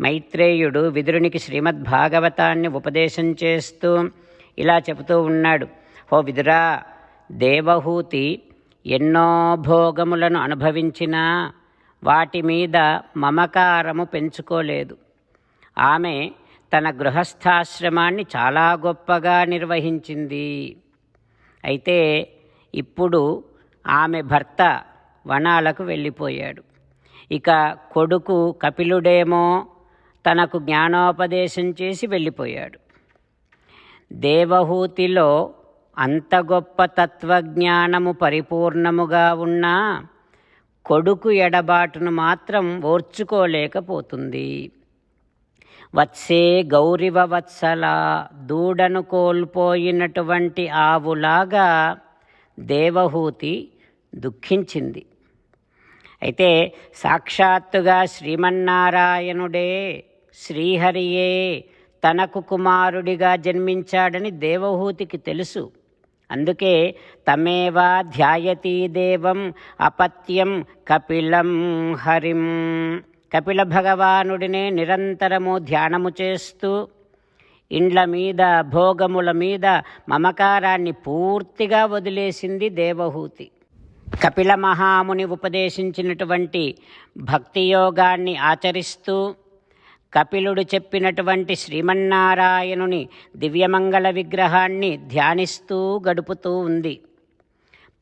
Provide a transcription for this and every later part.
మైత్రేయుడు విదురునికి శ్రీమద్భాగవతాన్ని ఉపదేశం చేస్తూ ఇలా చెబుతూ ఉన్నాడు. హో విదురా దేవహూతి ఎన్నో భోగములను అనుభవించినా వాటి మీద మమకారము పెంచుకోలేదు. ఆమె తన గృహస్థాశ్రమాన్ని చాలా గొప్పగా నిర్వహించింది. అయితే ఇప్పుడు ఆమె భర్త వనాలకు వెళ్ళిపోయాడు. ఇక కొడుకు కపిలుడేమో తనకు జ్ఞానోపదేశం చేసి వెళ్ళిపోయాడు. దేవహూతిలో అంత గొప్ప తత్వజ్ఞానము పరిపూర్ణముగా ఉన్నా కొడుకు ఎడబాటును మాత్రం ఓర్చుకోలేకపోతుంది. వత్సే గౌరివ వత్సల దూడను కోల్పోయినటువంటి ఆవులాగా దేవహూతి దుఃఖించింది. అయితే సాక్షాత్తుగా శ్రీమన్నారాయణుడే శ్రీహరియే తనకు కుమారుడిగా జన్మించాడని దేవహూతికి తెలుసు. అందుకే తమేవా ధ్యాయతీ దేవం అపత్యం కపిలం హరిం. కపిల భగవానుడినే నిరంతరము ధ్యానము చేస్తూ ఇండ్ల మీద భోగముల మీద మమకారాన్ని పూర్తిగా వదిలేసింది దేవహూతి. కపిల మహాముని ఉపదేశించినటువంటి భక్తి యోగాన్ని ఆచరిస్తూ కపిలుడు చెప్పినటువంటి శ్రీమన్నారాయణుని దివ్యమంగళ విగ్రహాన్ని ధ్యానిస్తూ గడుపుతూ ఉంది.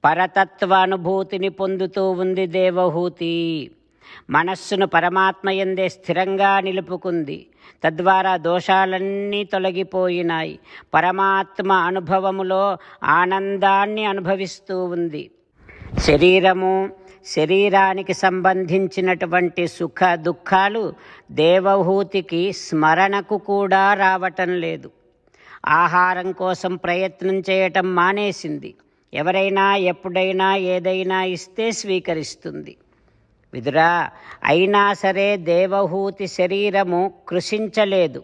పరతత్వానుభూతిని పొందుతూ ఉంది దేవహూతి. మనస్సును పరమాత్మయందే స్థిరంగా నిలుపుకుంది. తద్వారా దోషాలన్నీ తొలగిపోయినాయి. పరమాత్మ అనుభవములో ఆనందాన్ని అనుభవిస్తూ ఉంది. శరీరము శరీరానికి సంబంధించినటువంటి సుఖ దుఃఖాలు దేవహూతికి స్మరణకు కూడా రావటం లేదు. ఆహారం కోసం ప్రయత్నం చేయటం మానేసింది. ఎవరైనా ఎప్పుడైనా ఏదైనా ఇస్తే స్వీకరిస్తుంది. విదురా అయినా సరే దేవహూతి శరీరము కృషించలేదు.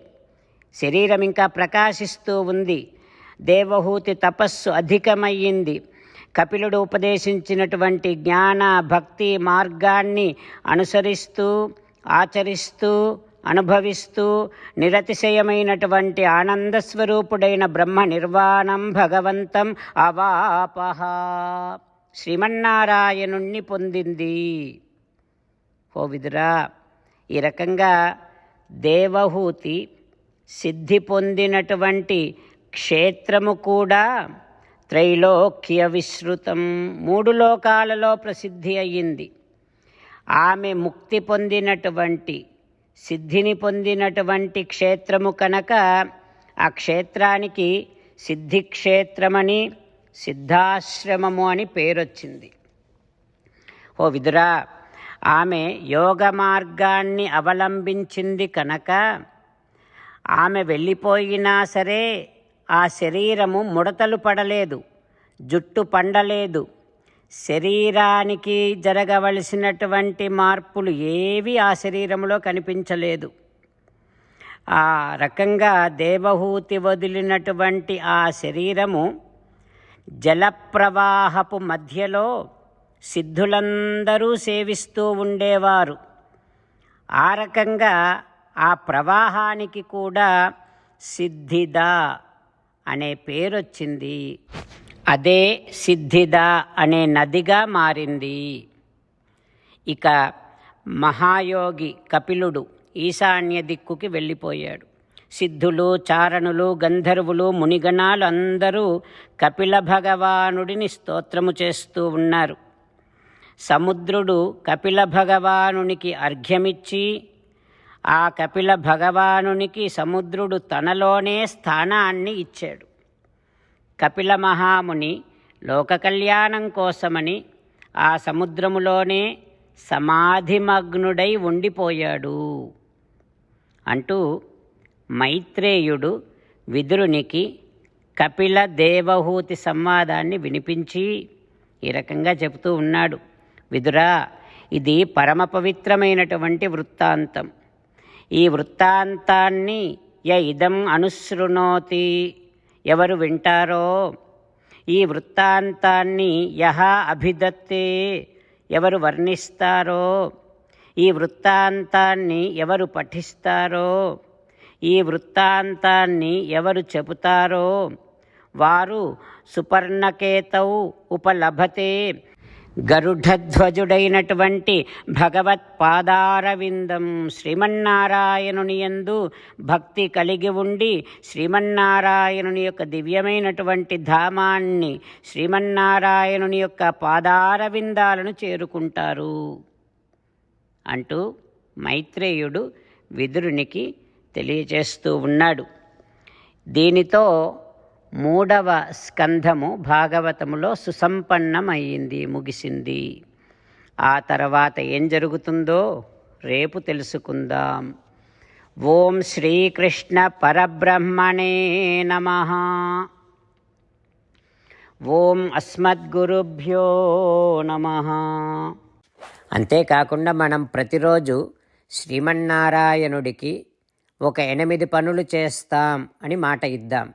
శరీరం ఇంకా ప్రకాశిస్తూ ఉంది. దేవహూతి తపస్సు అధికమయ్యింది. కపిలుడు ఉపదేశించినటువంటి జ్ఞాన భక్తి మార్గాన్ని అనుసరిస్తూ ఆచరిస్తూ అనుభవిస్తూ నిరతిశయమైనటువంటి ఆనంద స్వరూపుడైన బ్రహ్మ నిర్వాణం భగవంతం అవాపహ. శ్రీమన్నారాయణుణ్ణి పొందింది. ఓ విదురా ఈ రకంగా దేవహూతి సిద్ధి పొందినటువంటి క్షేత్రము కూడా త్రైలోక్య విశ్రుతం మూడు లోకాలలో ప్రసిద్ధి అయ్యింది. ఆమె ముక్తి పొందినటువంటి సిద్ధిని పొందినటువంటి క్షేత్రము కనుక ఆ క్షేత్రానికి సిద్ధిక్షేత్రమని సిద్ధాశ్రమము అని పేరొచ్చింది. ఓ విదురా ఆమె యోగ మార్గాన్ని అవలంబించింది కనుక ఆమె వెళ్ళిపోయినా సరే ఆ శరీరము ముడతలు పడలేదు జుట్టు పండలేదు. శరీరానికి జరగవలసినటువంటి మార్పులు ఏవి ఆ శరీరంలో కనిపించలేదు. ఆ రకంగా దేవహూతి వదిలినటువంటి ఆ శరీరము జలప్రవాహపు మధ్యలో సిద్ధులందరూ సేవిస్తూ ఉండేవారు. ఆ రకంగా ఆ ప్రవాహానికి కూడా సిద్ధిదా. అనే పేరొచ్చింది. అదే సిద్ధిద అనే నదిగా మారింది. ఇక మహాయోగి కపిలుడు ఈశాన్య దిక్కుకి వెళ్ళిపోయాడు. సిద్ధులు చారణులు గంధర్వులు మునిగణాలు అందరూ కపిల భగవానుడిని స్తోత్రము చేస్తూ ఉన్నారు. సముద్రుడు కపిల భగవానునికి అర్ఘ్యమిచ్చి ఆ కపిల భగవానునికి సముద్రుడు తనలోనే స్థానాన్ని ఇచ్చాడు. కపిల మహాముని లోక కళ్యాణం కోసమని ఆ సముద్రములోనే సమాధిమగ్నుడై ఉండిపోయాడు అంటూ మైత్రేయుడు విదురునికి కపిల దేవహూతి సంవాదాన్ని వినిపించి ఈ రకంగా చెబుతూ ఉన్నాడు. విదురా ఇది పరమ పవిత్రమైనటువంటి వృత్తాంతం. ఈ వృత్తాంతాన్ని య ఇదం అనుశృణోతి ఎవరు వింటారో? ఈ వృత్తాంతాన్ని యహ అభిదత్తే. ఎవరు వర్ణిస్తారో? ఈ వృత్తాంతాన్ని ఎవరు పఠిస్తారో? ఈ వృత్తాంతాన్ని ఎవరు చెబుతారో? వారు సుపర్ణకేతౌ ఉపలభతే. గరుడధ్వజుడైనటువంటి భగవత్పాదారవిందం శ్రీమన్నారాయణుని యందు భక్తి కలిగి ఉండి శ్రీమన్నారాయణుని యొక్క దివ్యమైనటువంటి ధామాన్ని శ్రీమన్నారాయణుని యొక్క పాదారవిందాలను చేరుకుంటారు. అంటూ మైత్రేయుడు విదురునికి తెలియజేస్తూ ఉన్నాడు. దీనితో మూడవ స్కంధము భాగవతములో సుసంపన్నమయ్యింది ముగిసింది. ఆ తర్వాత ఏం జరుగుతుందో రేపు తెలుసుకుందాం. ఓం శ్రీకృష్ణ పరబ్రహ్మణే నమ. ఓం అస్మద్గురుభ్యో నమ. అంతేకాకుండా మనం ప్రతిరోజు శ్రీమన్నారాయణుడికి ఒక ఎనిమిది పనులు చేస్తాం అని మాట ఇద్దాం.